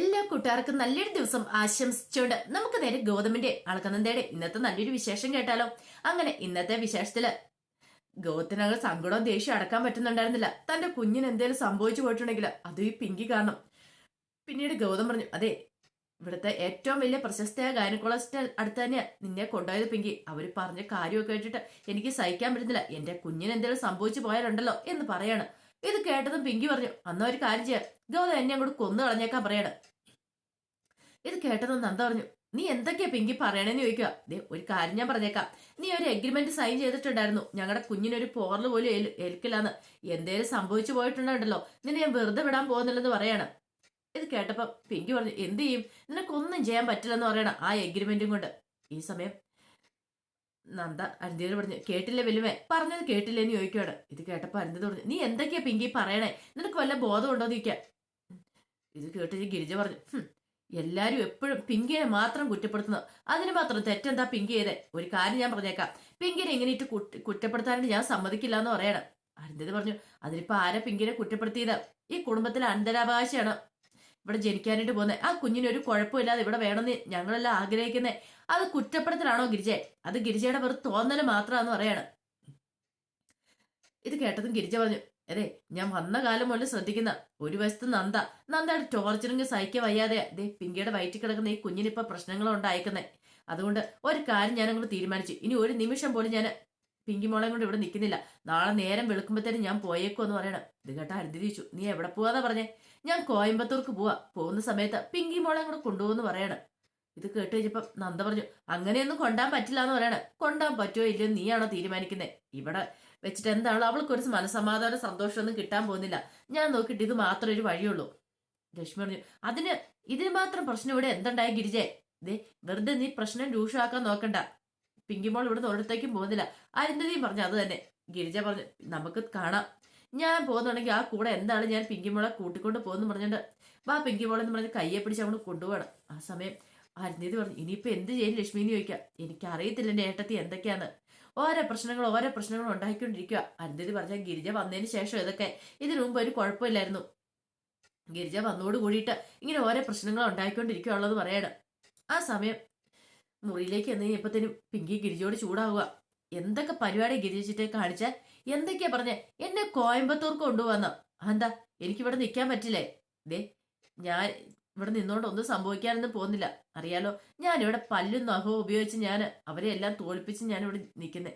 എല്ലാ കൂട്ടുകാർക്കും നല്ലൊരു ദിവസം ആശംസിച്ചുകൊണ്ട് നമുക്ക് നേരെ ഗൗതമിന്റെ അളക്കനന്ദയുടെ ഇന്നത്തെ നല്ലൊരു വിശേഷം കേട്ടാലോ? അങ്ങനെ ഇന്നത്തെ വിശേഷത്തിൽ ഗൗതത്തിനങ്ങൾ സങ്കടവും ദേഷ്യം അടക്കാൻ പറ്റുന്നുണ്ടായിരുന്നില്ല. തന്റെ കുഞ്ഞിന് എന്തേലും സംഭവിച്ചു പോയിട്ടുണ്ടെങ്കിൽ അത് ഈ പിങ്കി കാരണം പിന്നീട് ഗൗതം പറഞ്ഞു അതെ ഇവിടുത്തെ ഏറ്റവും വലിയ പ്രശസ്തയായ ഗൈനക്കോളജിസ്റ്റ് അടുത്ത് തന്നെയാ നിന്നെ കൊണ്ടുപോയത് പിങ്കി. അവർ പറഞ്ഞ കാര്യമൊക്കെ കേട്ടിട്ട് എനിക്ക് സഹിക്കാൻ പറ്റുന്നില്ല. എന്റെ കുഞ്ഞിന് എന്തെങ്കിലും സംഭവിച്ചു പോയാലുണ്ടല്ലോ എന്ന് പറയാണ്. ഇത് കേട്ടതും പിങ്കി പറഞ്ഞു അന്ന് ഒരു കാര്യം ചെയ്യാം. ഗൗത എന്നെ അങ്ങോട്ട് കൊന്നു കളഞ്ഞേക്കാൻ പറയണം. ഇത് കേട്ടതും നന്ദ പറഞ്ഞു നീ എന്തൊക്കെയാ പിങ്കി പറയണേന്ന് ചോദിക്കുക ദേ ഒരു കാര്യം ഞാൻ പറഞ്ഞേക്കാം. നീ ഒരു എഗ്രിമെന്റ് സൈൻ ചെയ്തിട്ടുണ്ടായിരുന്നു. ഞങ്ങളുടെ കുഞ്ഞിനൊരു പോറൽ പോലും ഏൽ- ഏൽക്കില്ലാന്ന്. എന്തേലും സംഭവിച്ചു പോയിട്ടുണ്ടല്ലോ നിന്നെ ഞാൻ വെറുതെ വിടാൻ പോകുന്നില്ലെന്ന് പറയാണ്. ഇത് കേട്ടപ്പോ പിങ്കി പറഞ്ഞു എന്ത് ചെയ്യും? നിനക്കൊന്നും ചെയ്യാൻ പറ്റില്ലെന്ന് പറയണം ആ എഗ്രിമെന്റും കൊണ്ട്. ഈ സമയം നന്ദ അരുന്തിയോട് പറഞ്ഞു കേട്ടില്ലേ വലുമേ പറഞ്ഞത് കേട്ടില്ലേന്ന് ചോദിക്കുകയാണ് ഇത് കേട്ടപ്പോ അരുന്തി പറഞ്ഞു നീ എന്തൊക്കെയാ പിങ്കി പറയണേ? നിനക്ക് വല്ല ബോധം ഉണ്ടോ? എന്ന് ചോദിക്കാം. ഇത് കേട്ടിട്ട് ഗിരിജ പറഞ്ഞു എല്ലാരും എപ്പോഴും പിങ്കിനെ മാത്രം കുറ്റപ്പെടുത്തുന്നു അതിന് മാത്രം തെറ്റെന്താ പിങ്കി ചെയ്തേ? ഒരു കാര്യം ഞാൻ പറഞ്ഞേക്കാം. പിങ്കിനെ ഇങ്ങനെ ഇട്ട് കുറ്റ- കുറ്റപ്പെടുത്താനായിട്ട് ഞാൻ സമ്മതിക്കില്ല എന്ന് പറയണം. അരുന്ധതി പറഞ്ഞു അതിനിപ്പോ ആരാ പിങ്കിനെ കുറ്റപ്പെടുത്തിയത്? ഈ കുടുംബത്തിലെ അന്തരാവകാശമാണ് ഇവിടെ ജനിക്കാനായിട്ട് പോകുന്നത് ആ കുഞ്ഞിനൊരു കുഴപ്പമില്ലാതെ ഇവിടെ വേണമെന്ന് ഞങ്ങളെല്ലാം ആഗ്രഹിക്കുന്നത് അത് കുറ്റപ്പെടുത്തലാണോ ഗിരിജ? അത് ഗിരിജയുടെ വെറും തോന്നൽ മാത്രമാണെന്ന് പറയാണ്. ഇത് കേട്ടതും ഗിരിജ പറഞ്ഞു അതെ ഞാൻ വന്ന കാലം മുതൽ ശ്രദ്ധിക്കുന്ന ഒരു വശത്ത് നന്ദ. നന്ദയുടെ ടോർച്ചറിങ് സഹിക്കാൻ വയ്യാതെ ദേ പിങ്കിയുടെ വയറ്റിൽ കിടക്കുന്ന ഈ കുഞ്ഞിനിപ്പ പ്രശ്നങ്ങൾ ഉണ്ടായിക്കുന്നേ. അതുകൊണ്ട് ഒരു കാര്യം ഞാൻ അങ്ങോട്ട് തീരുമാനിച്ചു. ഇനി ഒരു നിമിഷം പോലും ഞാൻ പിങ്കി മോളെ കൊണ്ട് ഇവിടെ നിൽക്കുന്നില്ല. നാളെ നേരം വെളുക്കുമ്പോഴത്തേനും ഞാൻ പോയേക്കോ എന്ന് പറയണം. ഇത് കേട്ട അരുതിരിച്ചു. നീ എവിടെ പോവാന്നാ പറഞ്ഞേ? ഞാൻ കോയമ്പത്തൂർക്ക് പോവാ. പോകുന്ന സമയത്ത് പിങ്കി മോളെ കൂടെ കൊണ്ടുപോകുന്നു പറയണം. ഇത് കേട്ട് കഴിഞ്ഞപ്പം നന്ദ പറഞ്ഞു അങ്ങനെയൊന്നും കൊണ്ടാൻ പറ്റില്ല എന്ന് പറയണേ. കൊണ്ടാൻ പറ്റുമോ ഇല്ലയോ നീയാണോ തീരുമാനിക്കുന്നത് ഇവിടെ വെച്ചിട്ട് എന്താണ് അവൾക്ക് ഒരു മനസമാധാന സന്തോഷമൊന്നും കിട്ടാൻ പോകുന്നില്ല. ഞാൻ നോക്കിയിട്ട് ഇത് മാത്രമേ ഒരു വഴിയുള്ളൂ. ലക്ഷ്മി പറഞ്ഞു അതിന് ഇതിന് മാത്രം പ്രശ്നം ഇവിടെ എന്തുണ്ടായി ഗിരിജെ? ദേ വെറുതെ നീ പ്രശ്നം രൂക്ഷമാക്കാൻ നോക്കണ്ട. പിങ്കിമോൾ ഇവിടെ ഒരിടത്തേക്കും പോകുന്നില്ല. അരുന്ധതിയും പറഞ്ഞു അത് തന്നെ. ഗിരിജ പറഞ്ഞു നമുക്ക് കാണാം. ഞാൻ പോകുന്നുണ്ടെങ്കിൽ ആ കൂടെ എന്താണ് ഞാൻ പിങ്കിമോളെ കൂട്ടിക്കൊണ്ട് പോകുന്നു? പറഞ്ഞിട്ട് വാ പിങ്കിമോളെന്ന് പറഞ്ഞ് കയ്യെ പിടിച്ച് അവിടെ കൊണ്ടുപോകണം ആ സമയം അരുന്ധതി പറഞ്ഞു ഇനിയിപ്പോ എന്ത് ചെയ്യും ലക്ഷ്മി എന്ന് ചോദിക്കാം. എനിക്കറിയത്തില്ല എന്റെ ഏട്ടത്തി എന്തൊക്കെയാണ് ഓരോ പ്രശ്നങ്ങൾ ഓരോ പ്രശ്നങ്ങൾ ഉണ്ടാക്കിക്കൊണ്ടിരിക്കുക അരുന്നീതി പറഞ്ഞാൽ ഗിരിജ വന്നതിന് ശേഷം ഇതൊക്കെ ഇതിനു മുമ്പ് ഒരു കുഴപ്പമില്ലായിരുന്നു. ഗിരിജ വന്നോട് കൂടിയിട്ട് ഇങ്ങനെ ഓരോ പ്രശ്നങ്ങൾ ഉണ്ടാക്കിക്കൊണ്ടിരിക്കുകയുള്ളത് പറയണം. ആ സമയം മുറിയിലേക്ക് എന്ന് കഴിഞ്ഞപ്പോഴത്തേനും പിങ്കി ഗിരിജയോട് ചൂടാവുക. എന്തൊക്കെ പരിപാടി ഗിരിജിച്ചിട്ട് കാണിച്ചാൽ എന്തൊക്കെയാ പറഞ്ഞേ? എന്നെ കോയമ്പത്തൂർക്ക് കൊണ്ടുവന്ന എന്താ എനിക്കിവിടെ നിൽക്കാൻ പറ്റില്ലേ? ദേ ഞാൻ ഇവിടെ നിന്നോണ്ട് ഒന്നും സംഭവിക്കാനൊന്നും പോകുന്നില്ല. അറിയാലോ? ഞാനിവിടെ പല്ലും നഖവും ഉപയോഗിച്ച് ഞാൻ അവരെ എല്ലാം തോൽപ്പിച്ച് ഞാനിവിടെ നിൽക്കുന്നത്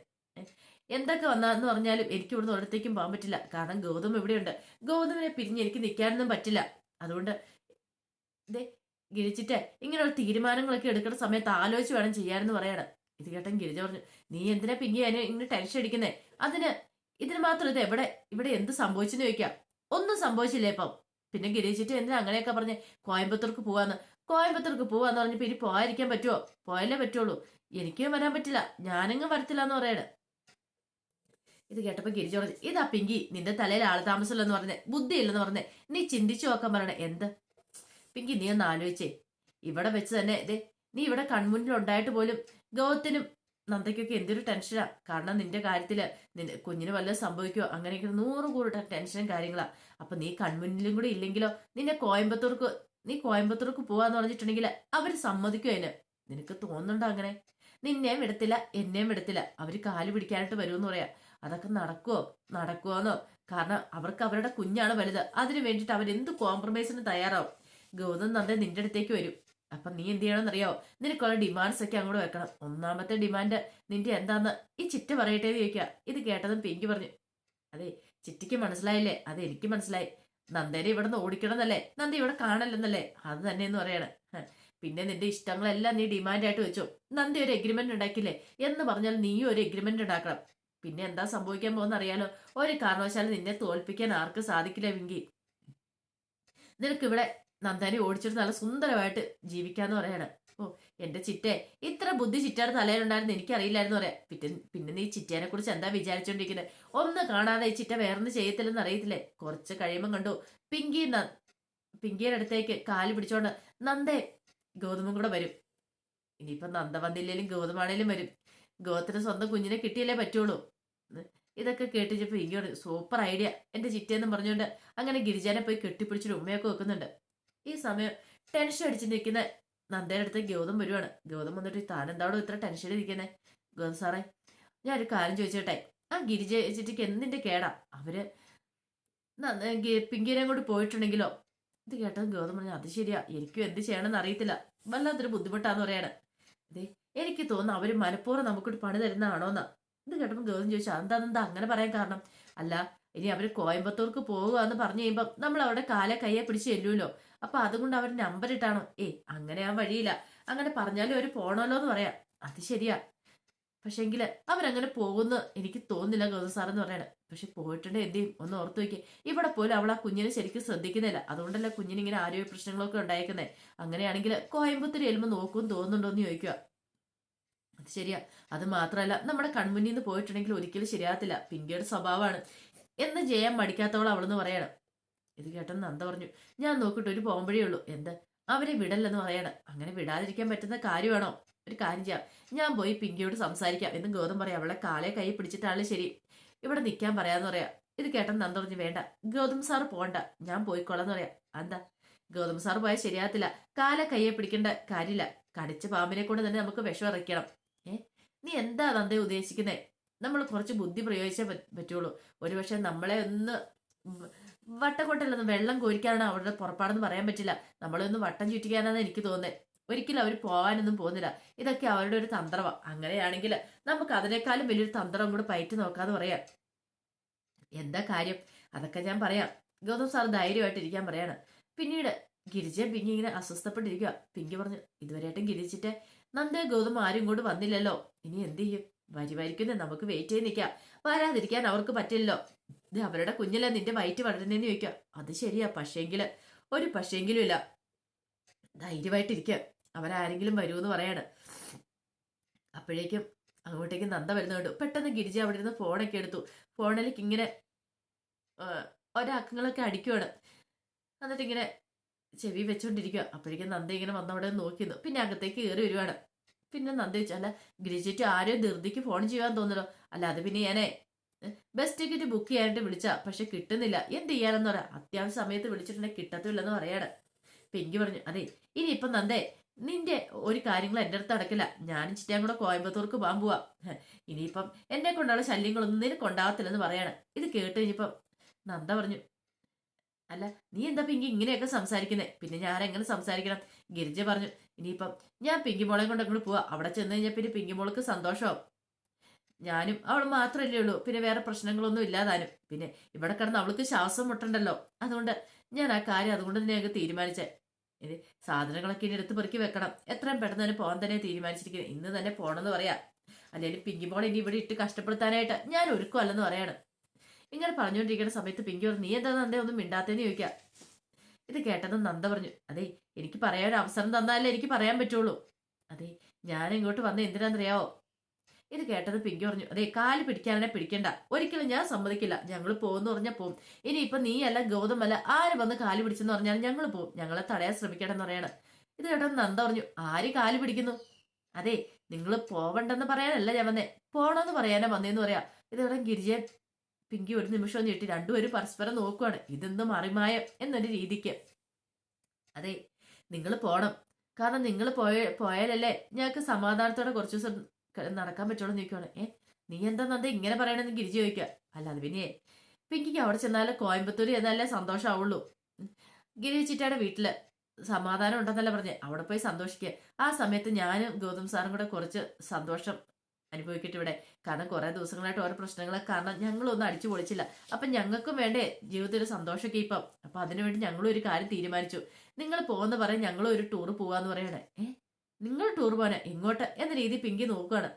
എന്തൊക്കെ വന്നാന്ന് പറഞ്ഞാലും എനിക്ക് ഇവിടുന്ന് ഒരിടത്തേക്കും പോകാൻ പറ്റില്ല. കാരണം ഗൗതം ഇവിടെയുണ്ട്. ഗൗതമിനെ പിരിഞ്ഞ് എനിക്ക് നിൽക്കാനൊന്നും പറ്റില്ല. അതുകൊണ്ട് ഇതേ ഗിരിച്ചിട്ട് ഇങ്ങനെയുള്ള തീരുമാനങ്ങളൊക്കെ എടുക്കുന്ന സമയത്ത് ആലോചിച്ച് വേണം ചെയ്യാനെന്ന് പറയണം. ഇത് കേട്ടൻ ഗിരിജ പറഞ്ഞു നീ എന്തിനാ പിന്നെ അതിന് ഇങ്ങനെ ടെൻഷൻ അടിക്കുന്നേ? അതിന് ഇതിന് മാത്രം ഇത് എവിടെ ഇവിടെ എന്ത് സംഭവിച്ചെന്ന് ചോദിക്കാം. ഒന്നും സംഭവിച്ചില്ലേ ഇപ്പം? പിന്നെ ഗിരിച്ചിട്ട് എന്തിനാ അങ്ങനെയൊക്കെ പറഞ്ഞ് കോയമ്പത്തൂർക്ക് പോവാന്ന്? കോയമ്പത്തൂർക്ക് പോവാന്ന് പറഞ്ഞപ്പോ ഇനി പോകാതിരിക്കാൻ പറ്റുമോ പോയാലേ പറ്റുള്ളൂ. എനിക്കും വരാൻ പറ്റില്ല. ഞാനെങ്ങും വരത്തില്ല എന്ന് പറയണേ. ഇത് കേട്ടപ്പോ ഗിരിജ പറഞ്ഞു ഇതാ പിങ്കി നിന്റെ തലയിൽ ആൾ താമസമില്ലെന്ന് പറഞ്ഞേ ബുദ്ധി ഇല്ലെന്ന് പറഞ്ഞേ നീ ചിന്തിച്ചു നോക്കാൻ പറയണേ എന്ത്? പിങ്കി നീ ഒന്ന് ആലോചിച്ചേ. ഇവിടെ വെച്ച് തന്നെ ഇതേ നീ ഇവിടെ കൺമുന്നിൽ ഉണ്ടായിട്ട് പോലും ഗൗതത്തിനും നന്ദയ്ക്കൊക്കെ എന്തൊരു ടെൻഷനാ. കാരണം നിന്റെ കാര്യത്തിൽ നിന്റെ കുഞ്ഞിന് വല്ലതും സംഭവിക്കുമോ അങ്ങനെയൊക്കെ നൂറ് കൂടുതൽ ടെൻഷനും കാര്യങ്ങളാ. അപ്പൊ നീ കൺമുന്നിലും കൂടി ഇല്ലെങ്കിലോ? നിന്നെ കോയമ്പത്തൂർക്ക് നീ കോയമ്പത്തൂർക്ക് പോവാന്ന് പറഞ്ഞിട്ടുണ്ടെങ്കിൽ അവർ സമ്മതിക്കും അതിന് നിനക്ക് തോന്നുന്നുണ്ടോ അങ്ങനെ? നിന്നെയും വിടത്തില്ല എന്നെയും വിടത്തില്ല. അവർ കാൽ പിടിക്കാനായിട്ട് വരുമെന്ന് പറയാ. അതൊക്കെ നടക്കുമോ നടക്കുമോന്നോ കാരണം അവർക്ക് അവരുടെ കുഞ്ഞാണ് വലുത്. അതിന് വേണ്ടിയിട്ട് അവരെന്ത് കോംപ്രമൈസിന് തയ്യാറാവും? ഗൗതം നന്ദ നിന്റെ അടുത്തേക്ക് വരും. അപ്പൊ നീ എന്ത് ചെയ്യണമെന്ന് അറിയാവോ നിനക്കുള്ള ഡിമാൻഡ്സ് ഒക്കെ അങ്ങോട്ട് വെക്കണം. ഒന്നാമത്തെ ഡിമാൻഡ് നിന്റെ എന്താന്ന് ഈ ചിറ്റ പറയട്ടെ എന്ന് ചോദിക്കുക. ഇത് കേട്ടതും പിങ്കി പറഞ്ഞു അതെ ചിറ്റിക്ക് മനസ്സിലായില്ലേ? അത് എനിക്ക് മനസ്സിലായി. നന്ദേനെ ഇവിടെ നിന്ന് ഓടിക്കണമെന്നല്ലേ? നന്ദി ഇവിടെ കാണല്ലെന്നല്ലേ? അത് തന്നെ എന്ന് പറയാണ് പിന്നെ നിന്റെ ഇഷ്ടങ്ങളെല്ലാം നീ ഡിമാൻഡായിട്ട് വെച്ചു. നന്ദി ഒരു എഗ്രിമെന്റ് ഉണ്ടാക്കില്ലേ? എന്ന് പറഞ്ഞാൽ നീയും ഒരു എഗ്രിമെന്റ് ഉണ്ടാക്കണം. പിന്നെ എന്താ സംഭവിക്കാൻ പോകുന്ന അറിയാലോ? ഒരു കാരണവശാലും നിന്നെ തോൽപ്പിക്കാൻ ആർക്കും സാധിക്കില്ല വിങ്കി നിനക്കിവിടെ നന്ദാനെ ഓടിച്ചിട്ട് നല്ല സുന്ദരമായിട്ട് ജീവിക്കാന്ന് പറയാണ്. ഓ എന്റെ ചിറ്റേ ഇത്ര ബുദ്ധി ചിറ്റയുടെ തലയിലുണ്ടായിരുന്നു എനിക്കറിയില്ലായിരുന്നു പറയാം. പിന്നെ പിന്നെ നീ ചിറ്റേനെ കുറിച്ച് എന്താ വിചാരിച്ചോണ്ടിരിക്കുന്നത് ഒന്ന് കാണാതെ ഈ ചിറ്റ വേറൊന്നും ചെയ്യത്തില്ലെന്ന് അറിയത്തില്ലേ? കുറച്ച് കഴിയുമ്പോൾ കണ്ടു പിങ്കി പിങ്കിയുടെ അടുത്തേക്ക് കാൽ പിടിച്ചോണ്ട് നന്ദേ ഗൗതമും കൂടെ വരും. ഇനിയിപ്പൊ നന്ദ വന്നില്ലേലും ഗൗതമാണേലും വരും. ഗൗതത്തിന് സ്വന്തം കുഞ്ഞിനെ കിട്ടിയല്ലേ പറ്റുള്ളൂ. ഇതൊക്കെ കേട്ടിച്ചപ്പോ പിങ്കിയോട് സൂപ്പർ ഐഡിയ. എന്റെ ചിറ്റയെന്നും പറഞ്ഞുകൊണ്ട് അങ്ങനെ ഗിരിജാനെ പോയി കെട്ടിപ്പിടിച്ചിട്ട് ഉമ്മയൊക്കെ വെക്കുന്നുണ്ട്. ഈ സമയം ടെൻഷൻ അടിച്ച് നിൽക്കുന്ന നന്ദയുടെ അടുത്ത് ഗൗതം വരുവാണ്. ഗൗതം വന്നിട്ട് താൻ എന്താണോ ഇത്ര ടെൻഷൻ ഇരിക്കുന്നത് ഗൗതം സാറേ ഞാൻ ഒരു കാര്യം ചോദിച്ചോട്ടെ? ആ ഗിരിജ ചേച്ചിക്ക് എന്തിന്റെ കേടാ? അവർ പിങ്കിനെ കൊണ്ട് പോയിട്ടുണ്ടെങ്കിലോ? ഇത് കേട്ടത് ഗൗതം പറഞ്ഞു അത് ശരിയാ. എനിക്കും എന്ത് ചെയ്യണമെന്ന് അറിയത്തില്ല. വല്ലാത്തൊരു ബുദ്ധിമുട്ടാന്ന് പറയാണ് അതെ എനിക്ക് തോന്നുന്നു അവർ മനഃപൂർവം നമുക്കൊരു പണി തരുന്നതാണോന്നാ. ഇത് കേട്ടപ്പോൾ ഗൗതം ചോദിച്ചു അതെന്താണെന്താ അങ്ങനെ പറയാൻ കാരണം? അല്ല ഇനി അവർ കോയമ്പത്തൂർക്ക് പോകുക എന്ന് പറഞ്ഞു കഴിയുമ്പോൾ നമ്മൾ അവിടെ കാലെ കയ്യെ പിടിച്ച് ചെല്ലുമല്ലോ. അപ്പൊ അതുകൊണ്ട് അവർ നമ്പർ ഇട്ടാണോ. ഏ അങ്ങനെ ആ വഴിയില്ല. അങ്ങനെ പറഞ്ഞാലും അവർ പോണല്ലോ എന്ന് പറയാം. അത് ശരിയാ. പക്ഷെങ്കിൽ അവരങ്ങനെ പോകുന്ന എനിക്ക് തോന്നുന്നില്ല ഗൗതം സാർ എന്ന് പറയണേ പക്ഷെ പോയിട്ടുണ്ട് എന്ത് ചെയ്യും? ഒന്ന് ഓർത്തു വയ്ക്കുക ഇവിടെ പോലും അവൾ ആ കുഞ്ഞിനെ ശരിക്കും ശ്രദ്ധിക്കുന്നില്ല. അതുകൊണ്ടല്ല കുഞ്ഞിന് ഇങ്ങനെ ആരോഗ്യ പ്രശ്നങ്ങളൊക്കെ ഉണ്ടായിരിക്കുന്നത് അങ്ങനെയാണെങ്കിൽ കോയമ്പത്തൂർ ചെല്ലുമ്പോൾ നോക്കും തോന്നുന്നുണ്ടോ എന്ന് ചോദിക്കുക അത് ശരിയാ. അത് മാത്രമല്ല നമ്മുടെ കൺമുന്നിൽ നിന്ന് പോയിട്ടുണ്ടെങ്കിൽ ഒരിക്കലും ശരിയാകത്തില്ല. പിങ്കിയുടെ സ്വഭാവമാണ്. എന്ന് ജയം മടിക്കാത്തവൾ അവളെന്ന് പറയണം. ഇത് കേട്ടെന്ന് നന്ദ പറഞ്ഞു ഞാൻ നോക്കിയിട്ട് ഒരു പോകുമ്പോഴേ ഉള്ളൂ. എന്ത്? അവരെ വിടല്ലെന്ന് പറയണം. അങ്ങനെ വിടാതിരിക്കാൻ പറ്റുന്ന കാര്യമാണോ? ഒരു കാര്യം ചെയ്യാം. ഞാൻ പോയി പിങ്കിയോട് സംസാരിക്കാം. എന്ന് ഗൗതം പറയാം അവളെ കാലെ കൈ പിടിച്ചിട്ടാണ് ശരി. ഇവിടെ നിൽക്കാൻ പറയാന്ന് പറയാം. ഇത് കേട്ടെന്ന് നന്ദ പറഞ്ഞു വേണ്ട. ഗൗതം സാർ പോണ്ട. ഞാൻ പോയിക്കോളാന്ന് പറയാം. എന്താ ഗൗതം സാർ പോയാൽ ശരിയാകത്തില്ല. കാലെ കയ്യെ പിടിക്കേണ്ട കാര്യമില്ല. കടിച്ച പാമ്പിനെ കൊണ്ട് തന്നെ നമുക്ക് വിഷം ഇറക്കണം. ഏ? നീ എന്താ നന്ദ ഉദ്ദേശിക്കുന്നത് നമ്മൾ കുറച്ച് ബുദ്ധി പ്രയോഗിച്ചേ പറ്റ- പറ്റുള്ളൂ. ഒരുപക്ഷെ നമ്മളെ ഒന്ന് വട്ടക്കൊട്ടല്ലെന്ന് വെള്ളം കോരിക്കാനാണ് അവരുടെ പുറപ്പാടെന്ന് പറയാൻ പറ്റില്ല. നമ്മളൊന്ന് വട്ടം ചുറ്റിക്കാനാണ് എനിക്ക് തോന്നുന്നത് ഒരിക്കലും അവർ പോകാനൊന്നും പോകുന്നില്ല. ഇതൊക്കെ അവരുടെ ഒരു തന്ത്രമാണ് അങ്ങനെയാണെങ്കിൽ നമുക്ക് അതിനേക്കാളും വലിയൊരു തന്ത്രം കൂടെ പയറ്റി നോക്കാന്ന് പറയാം. എന്താ കാര്യം? അതൊക്കെ ഞാൻ പറയാം. ഗൗതം സാർ ധൈര്യമായിട്ട് ഇരിക്കാൻ പറയാണ്. പിന്നീട് ഗിരിജ പിങ്കി ഇങ്ങനെ അസ്വസ്ഥപ്പെട്ടിരിക്കുക പിങ്കി പറഞ്ഞു ഇതുവരെയായിട്ടും ഗിരിച്ചിട്ട് നന്ദേ ഗൗതം ആരും ഇങ്ങോട്ട് വന്നില്ലല്ലോ. ഇനി എന്ത് ചെയ്യും? വരുമായിരിക്കുന്നേ നമുക്ക് വെയിറ്റ് ചെയ്ത് നിൽക്കാം വരാതിരിക്കാൻ അവർക്ക് പറ്റില്ലല്ലോ. ഇത് അവരുടെ കുഞ്ഞല്ല നിന്റെ വയറ്റ് വളരുന്നേന്ന് ചോദിക്കുക അത് ശരിയാ പക്ഷേങ്കിൽ ഒരു പക്ഷേങ്കിലും ഇല്ല. ധൈര്യമായിട്ടിരിക്കുക അവരാരെങ്കിലും വരുമെന്ന് പറയാണ്. അപ്പോഴേക്കും അങ്ങോട്ടേക്ക് നന്ദ വരുന്ന കണ്ടു. പെട്ടെന്ന് ഗിരിജ അവിടെ ഇരുന്ന് ഫോണൊക്കെ എടുത്തു. ഫോണിലേക്ക് ഇങ്ങനെ ഒരക്കങ്ങളൊക്കെ അടിക്കുവാണ്. എന്നിട്ട് ഇങ്ങനെ ചെവി വെച്ചോണ്ടിരിക്കുക അപ്പോഴേക്കും നന്ദ ഇങ്ങനെ വന്നവിടെ നോക്കിയിരുന്നു പിന്നെ അകത്തേക്ക് കയറി വരുവാണ്. പിന്നെ നന്ദ ചോദിച്ചു അല്ല ഗിരിജിറ്റ് ആരോ ധൃതിക്ക് ഫോൺ ചെയ്യാൻ തോന്നലോ അല്ല അത് പിന്നെ ഞാനേ ബസ് ടിക്കറ്റ് ബുക്ക് ചെയ്യാനായിട്ട് വിളിച്ച പക്ഷെ കിട്ടുന്നില്ല. എന്ത് ചെയ്യാനെന്ന് പറയാ അത്യാവശ്യ സമയത്ത് വിളിച്ചിട്ടുണ്ടെങ്കിൽ കിട്ടത്തില്ലെന്ന് പറയാണ് പിങ്കി പറഞ്ഞു അതെ ഇനി ഇനിയിപ്പൊ നന്ദേ നിന്റെ ഒരു കാര്യങ്ങൾ എന്റെ അടുത്ത് നടക്കില്ല. ഞാൻ ചിറ്റാൻ കൂടെ കോയമ്പത്തൂർക്ക് പോകാൻ പോവാ. ഇനിയിപ്പം എന്നെ കൊണ്ടുള്ള ശല്യങ്ങളൊന്നും നിനക്ക് ഉണ്ടാകത്തില്ലെന്ന് പറയാണ്. ഇത് കേട്ട് കഴിഞ്ഞപ്പം നന്ദ പറഞ്ഞു അല്ല നീ എന്താ പിങ്കി ഇങ്ങനെയൊക്കെ സംസാരിക്കുന്നത് പിന്നെ ഞാൻ എങ്ങനെ സംസാരിക്കണം? ഗിരിജ പറഞ്ഞു ഇനിയിപ്പം ഞാൻ പിങ്കി മോളെ കൊണ്ട് അങ്ങോട്ട് പോവാ. അവിടെ ചെന്ന് കഴിഞ്ഞാൽ പിന്നെ പിങ്കി മോൾക്ക് സന്തോഷമാവും ഞാനും അവൾ മാത്രമല്ലേ ഉള്ളൂ. പിന്നെ വേറെ പ്രശ്നങ്ങളൊന്നും ഇല്ലാതാനും. പിന്നെ ഇവിടെ കിടന്ന് അവൾക്ക് ശ്വാസം മുട്ടണ്ടല്ലോ. അതുകൊണ്ട് ഞാൻ ആ കാര്യം അതുകൊണ്ട് തന്നെ ഞങ്ങൾക്ക് തീരുമാനിച്ചേ. ഇത് സാധനങ്ങളൊക്കെ ഇനി എടുത്ത് പെറുക്കി വെക്കണം. എത്രയും പെട്ടെന്ന് തന്നെ പോകാൻ തന്നെ തീരുമാനിച്ചിരിക്കുന്നത് ഇന്ന് തന്നെ പോകണമെന്ന് പറയാ. അല്ലെങ്കിൽ പിങ്കി മോളെ ഇനി ഇവിടെ ഇട്ട് കഷ്ടപ്പെടുത്താനായിട്ട് ഞാൻ ഒരുക്കുമല്ലെന്ന് പറയാണ്. ഇങ്ങനെ പറഞ്ഞുകൊണ്ടിരിക്കുന്ന സമയത്ത് പിങ്കി പറഞ്ഞു നീ എന്താ നന്ദ ഒന്നും മിണ്ടാത്തേന്ന് ചോദിക്കാം. ഇത് കേട്ടത് നന്ദ പറഞ്ഞു അതെ എനിക്ക് പറയാൻ അവസരം തന്നാലേ എനിക്ക് പറയാൻ പറ്റുള്ളൂ. അതെ ഞാൻ ഇങ്ങോട്ട് വന്ന എന്തിനാന്നറിയാവോ? ഇത് കേട്ടത് പിങ്കി പറഞ്ഞു അതെ കാൽ പിടിക്കാനെ പിടിക്കണ്ട. ഒരിക്കലും ഞാൻ സമ്മതിക്കില്ല. ഞങ്ങൾ പോകുന്നു പറഞ്ഞാൽ പോകും ഇപ്പൊ നീയല്ല ഗൗതമല്ല ആര് വന്ന് കാൽ പിടിച്ചെന്ന് പറഞ്ഞാൽ ഞങ്ങൾ പോകും ഞങ്ങളെ തടയാൻ ശ്രമിക്കണം എന്ന് പറയാണ്. ഇത് കേട്ടത് നന്ദ പറഞ്ഞു ആര് കാൽ പിടിക്കുന്നു? അതെ നിങ്ങൾ പോവണ്ടെന്ന് പറയാനല്ല ഞാൻ വന്നേ. പോണെന്ന് പറയാനാ വന്നേന്ന് പറയാ. ഇത് കേട്ടാ ഗിരിജയൻ പിങ്കി ഒരു നിമിഷം ഒന്ന് ഞെട്ടി രണ്ടുപേരും പരസ്പരം നോക്കുവാണ്. ഇതെന്ത് മറിമായം? എന്നൊരു രീതിക്ക്. അതെ നിങ്ങൾ പോണം. കാരണം നിങ്ങൾ പോയ പോയാലല്ലേ ഞങ്ങൾക്ക് സമാധാനത്തോടെ കുറച്ച് ദിവസം നടക്കാൻ പറ്റുള്ളൂ എന്ന് ചോദിക്കുവാണ്. ഏ നീ എന്താ ഇങ്ങനെ പറയണെന്ന് ഗിരിജി ചോദിക്കുക അല്ല അത് പിന്നെ പിങ്കിക്ക് അവിടെ ചെന്നാലേ കോയമ്പത്തൂർ ചെന്നാലേ സന്തോഷമാവുള്ളൂ ഗിരി ചിറ്റയുടെ വീട്ടിൽ സമാധാനം ഉണ്ടെന്നല്ല പറഞ്ഞേ. അവിടെ പോയി സന്തോഷിക്കുക. ആ സമയത്ത് ഞാനും ഗൗതം സാറും കൂടെ കുറച്ച് സന്തോഷം അനുഭവിക്കട്ടെ ഇവിടെ. കാരണം കുറേ ദിവസങ്ങളായിട്ട് ഓരോ പ്രശ്നങ്ങളെ കാരണം ഞങ്ങളൊന്നും അടിച്ചു പൊളിച്ചില്ല. അപ്പൊ ഞങ്ങൾക്കും വേണ്ടേ ജീവിതത്തിൽ സന്തോഷമൊക്കെ ഇപ്പം. അപ്പൊ അതിനുവേണ്ടി ഞങ്ങളും ഒരു കാര്യം തീരുമാനിച്ചു. നിങ്ങൾ പോകുന്ന പറയാൻ ഞങ്ങളും ഒരു ടൂർ പോവാന്ന് പറയണേ. ഏ നിങ്ങൾ ടൂർ പോന ഇങ്ങോട്ട് എന്ന രീതി പിങ്കി നോക്കുകയാണ്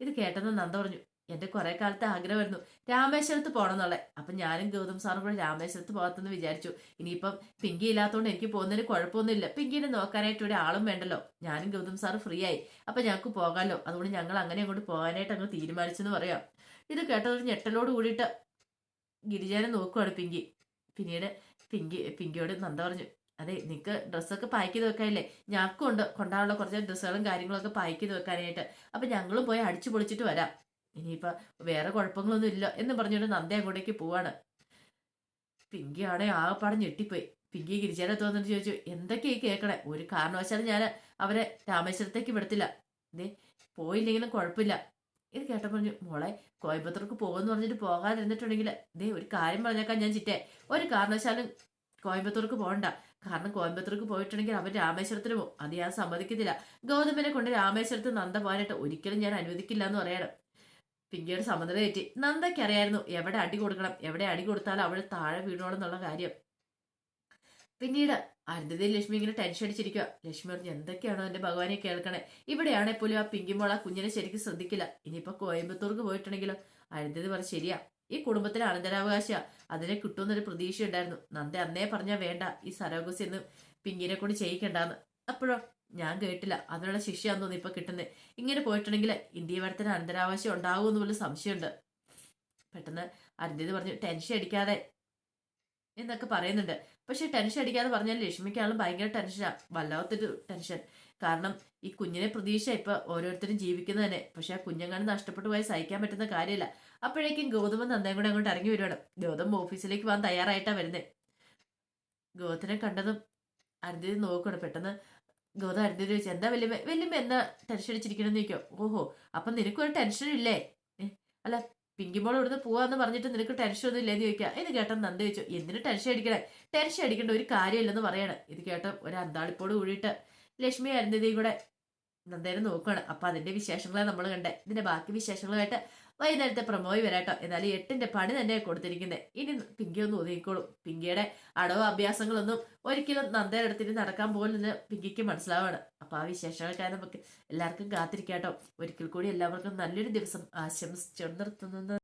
ഇത് കേട്ടെന്ന് നന്ദ പറഞ്ഞു. എന്റെ കുറെ കാലത്തെ ആഗ്രഹമായിരുന്നു രാമേശ്വരത്ത് പോകണം എന്നുള്ളത് അപ്പൊ ഞാനും ഗൗതം സാറും കൂടെ രാമേശ്വരത്ത് പോകത്തെന്ന് വിചാരിച്ചു. ഇനിയിപ്പം പിങ്കി ഇല്ലാത്തതുകൊണ്ട് എനിക്ക് പോകുന്നതിന് കുഴപ്പമൊന്നുമില്ല. പിങ്കിനെ നോക്കാനായിട്ട് ഇവിടെ ആളും വേണ്ടല്ലോ. ഞാനും ഗൗതം സാറ് ഫ്രീ ആയി. അപ്പൊ ഞങ്ങൾക്ക് പോകാമല്ലോ അതുകൊണ്ട് ഞങ്ങൾ അങ്ങനെ അങ്ങോട്ട് പോകാനായിട്ട് അങ്ങ് തീരുമാനിച്ചെന്ന് പറയാം. ഇത് കേട്ടതൊരു ഞെട്ടലോട് കൂടിയിട്ട് ഗിരിജാനെ നോക്കുവാണ് പിങ്കി. പിന്നീട് പിങ്കി പിങ്കിയോട് നന്ദ പറഞ്ഞു. അതെ നിനക്ക് ഡ്രസ്സൊക്കെ പായ്ക്ക് ചെയ്ത് വെക്കാനില്ലേ? ഞങ്ങൾക്കും ഉണ്ട് കൊണ്ടാനുള്ള കുറച്ച് ഡ്രസ്സുകളും കാര്യങ്ങളൊക്കെ പായ്ക്ക് ചെയ്ത് വെക്കാനായിട്ട്. അപ്പൊ ഞങ്ങളും പോയി അടിച്ചു പൊളിച്ചിട്ട് വരാം. ഇനിയിപ്പോ വേറെ കുഴപ്പങ്ങളൊന്നും ഇല്ല എന്ന് പറഞ്ഞുകൊണ്ട് നന്ദ അങ്ങോട്ടേക്ക് പോവാണ്. പിങ്കി ആണെ ആകെപ്പാടെ ഞെട്ടിപ്പോയി. പിങ്കി ഗിരിജാനെ തോന്നിട്ട് ചോദിച്ചു എന്തൊക്കെയായി കേൾക്കണേ ഒരു കാരണവശാലും ഞാൻ അവരെ രാമേശ്വരത്തേക്ക് വിടത്തില്ല. ഇതേ പോയില്ലെങ്കിലും കുഴപ്പമില്ല. ഇത് കേട്ട പറഞ്ഞു മോളെ കോയമ്പത്തൂർക്ക് പോകുമെന്ന് പറഞ്ഞിട്ട് പോകാതിരുന്നിട്ടുണ്ടെങ്കിൽ ഇതേ ഒരു കാര്യം പറഞ്ഞേക്കാൻ ഞാൻ ചിറ്റേ. ഒരു കാരണവശാലും കോയമ്പത്തൂർക്ക് പോകണ്ട. കാരണം കോയമ്പത്തൂർക്ക് പോയിട്ടുണ്ടെങ്കിൽ അവൻ രാമേശ്വരത്തിന് പോകും അത് ഞാൻ സമ്മതിക്കത്തില്ല. ഗൗതമനെ കൊണ്ട് രാമേശ്വരത്ത് നന്ദ പോകാനായിട്ട് ഒരിക്കലും ഞാൻ അനുവദിക്കില്ല എന്ന് പറയണം. പിന്നീട് സമ്മതം കയറ്റി. നന്ദയ്ക്ക് അറിയായിരുന്നു എവിടെ അടി കൊടുക്കണം എവിടെ അടി കൊടുത്താലും അവൾ താഴെ വീണോളം എന്നുള്ള കാര്യം. പിന്നീട് അരുന്ധതി ലക്ഷ്മി ഇങ്ങനെ ടെൻഷൻ അടിച്ചിരിക്കുക ലക്ഷ്മി പറഞ്ഞു എന്തൊക്കെയാണോ എന്റെ ഭഗവാനെ കേൾക്കണേ? ഇവിടെയാണെ പോലും ആ പിങ്കിമോൾ ആ കുഞ്ഞിനെ ശരിക്കും ശ്രദ്ധിക്കില്ല. ഇനിയിപ്പോ കോയമ്പത്തൂർക്ക് പോയിട്ടുണ്ടെങ്കിലോ? അരുന്ധതി പറഞ്ഞു ശരിയാ. ഈ കുടുംബത്തിന് അനന്തരാവകാശ അതിനെ കിട്ടുമെന്നൊരു പ്രതീക്ഷ ഉണ്ടായിരുന്നു നന്ദ അന്നേ പറഞ്ഞാ വേണ്ട ഈ സരോഗസി എന്ന് പിങ്കിനെ കൊണ്ട് ചെയ്യിക്കണ്ടെന്ന്. അപ്പോഴോ? ഞാൻ കേട്ടില്ല. അതിനുള്ള ശിക്ഷയാന്ന് തോന്നി ഇപ്പൊ കിട്ടുന്നത് ഇങ്ങനെ പോയിട്ടുണ്ടെങ്കിൽ ഇന്ത്യ വരത്തിന് അനന്തരാവകാശം ഉണ്ടാവുമെന്ന് പോലും സംശയമുണ്ട്. പെട്ടെന്ന് അരുന്ധതി പറഞ്ഞു ടെൻഷൻ അടിക്കാതെ എന്നൊക്കെ പറയുന്നുണ്ട്. പക്ഷെ ടെൻഷൻ അടിക്കാതെ പറഞ്ഞാൽ ലക്ഷ്മിക്കാളും ഭയങ്കര ടെൻഷനാ. വല്ലാത്തൊരു ടെൻഷൻ. കാരണം ഈ കുഞ്ഞിനെ പ്രതീക്ഷ ഇപ്പൊ ഓരോരുത്തരും ജീവിക്കുന്നത് തന്നെ പക്ഷെ ആ കുഞ്ഞങ്ങാണ് നഷ്ടപ്പെട്ടു പോയാൽ സഹിക്കാൻ പറ്റുന്ന കാര്യമില്ല. അപ്പോഴേക്കും ഗൗതമൻ നന്ദയും കൂടെ അങ്ങോട്ട് ഇറങ്ങി വരുവാണ്. ഗൗതം ഓഫീസിലേക്ക് പോകാൻ തയ്യാറായിട്ടാണ് വരുന്നത് ഗൗതത്തിനെ കണ്ടതും അരുന്ധതി നോക്കണം പെട്ടെന്ന് ഗൗതം അരുന്ധതി ചോദിച്ചു എന്താ വല്യമ്മ? വല്യമ്മ എന്താ ടെൻഷൻ അടിച്ചിരിക്കണമെന്ന് ചോദിക്കോ. ഓഹോ അപ്പൊ നിനക്കൊരു ടെൻഷനും ഇല്ലേ? അല്ല പിങ്കിമോൾ ഇവിടുന്ന് പോവാന്ന് പറഞ്ഞിട്ട് നിനക്ക് ടെൻഷൻ ഒന്നും ഇല്ലെന്ന് ചോദിക്കുക ഇത് കേട്ടോ നന്ദ ചോദിച്ചു എന്തിനു ടെൻഷൻ അടിക്കണേ? ടെൻഷൻ അടിക്കേണ്ട ഒരു കാര്യമില്ലെന്ന് പറയാണ്. ഇത് കേട്ടോ ഒരു അന്താളിപ്പോട് കൂടിയിട്ട് ലക്ഷ്മി അരുന്ധതിയും കൂടെ നന്ദേനെ നോക്കുകയാണ് അപ്പൊ അതിന്റെ വിശേഷങ്ങളെ നമ്മൾ കണ്ടേ. ഇതിന്റെ ബാക്കി വിശേഷങ്ങളുമായിട്ട് വൈകുന്നേരത്തെ പ്രമോയി വരാട്ടോ എന്നാലും എട്ടിന്റെ പണി തന്നെ കൊടുത്തിരിക്കുന്നത് ഇനി പിങ്കി ഒന്ന് ഒതുങ്ങിക്കോളും. പിങ്കിയുടെ അടവ് അഭ്യാസങ്ങളൊന്നും ഒരിക്കലും നന്ദയുടെ അടുത്തിന് നടക്കാൻ പോലെന്ന് പിങ്കിക്ക് മനസ്സിലാവാണ്. അപ്പൊ ആ വിശേഷങ്ങൾക്കായി നമുക്ക് എല്ലാവർക്കും കാത്തിരിക്കാട്ടോ ഒരിക്കൽ കൂടി എല്ലാവർക്കും നല്ലൊരു ദിവസം ആശംസിച്ചു നിർത്തുന്നത്